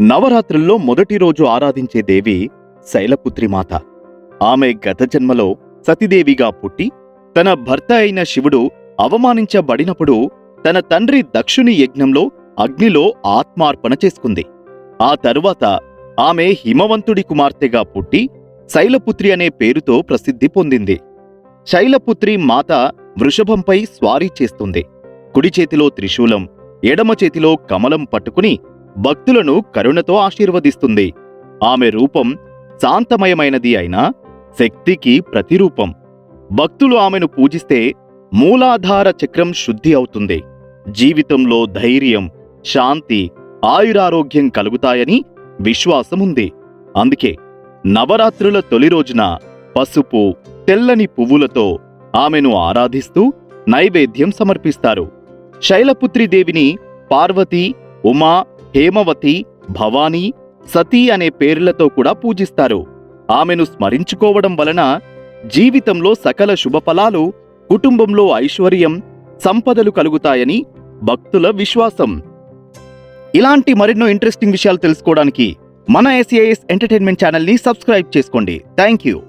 నవరాత్రుల్లో మొదటి రోజు ఆరాధించే దేవి శైలపుత్రి మాత. ఆమె గత జన్మలో సతీదేవిగా పుట్టి తన భర్త అయిన శివుడు అవమానించబడినప్పుడు తన తండ్రి దక్షుని యజ్ఞంలో అగ్నిలో ఆత్మార్పణ చేసుకుంది. ఆ తరువాత ఆమె హిమవంతుడి కుమార్తెగా పుట్టి శైలపుత్రి అనే పేరుతో ప్రసిద్ధి పొందింది. శైలపుత్రి మాత వృషభంపై స్వారీ చేస్తుంది. కుడి చేతిలో త్రిశూలం ఎడమ చేతిలో కమలం పట్టుకుని భక్తులను కరుణతో ఆశీర్వదిస్తుంది. ఆమె రూపం శాంతమయమైనది అయినా శక్తికి ప్రతిరూపం. భక్తులు ఆమెను పూజిస్తే మూలాధార చక్రం శుద్ధి అవుతుంది. జీవితంలో ధైర్యం శాంతి ఆయురారోగ్యం కలుగుతాయని విశ్వాసముంది. అందుకే నవరాత్రుల తొలి రోజున పసుపు తెల్లని పువ్వులతో ఆమెను ఆరాధిస్తూ నైవేద్యం సమర్పిస్తారు. శైలపుత్రిదేవిని పార్వతి ఉమా హేమవతి భవానీ సతీ అనే పేర్లతో కూడా పూజిస్తారు. ఆమెను స్మరించుకోవడం వలన జీవితంలో సకల శుభఫలాలు కుటుంబంలో ఐశ్వర్యం సంపదలు కలుగుతాయని భక్తుల విశ్వాసం. ఇలాంటి మరెన్నో ఇంట్రెస్టింగ్ విషయాలు తెలుసుకోవడానికి మన ఎస్ఏఎస్ ఎంటర్టైన్మెంట్ ఛానల్ని సబ్స్క్రైబ్ చేసుకోండి. Thank you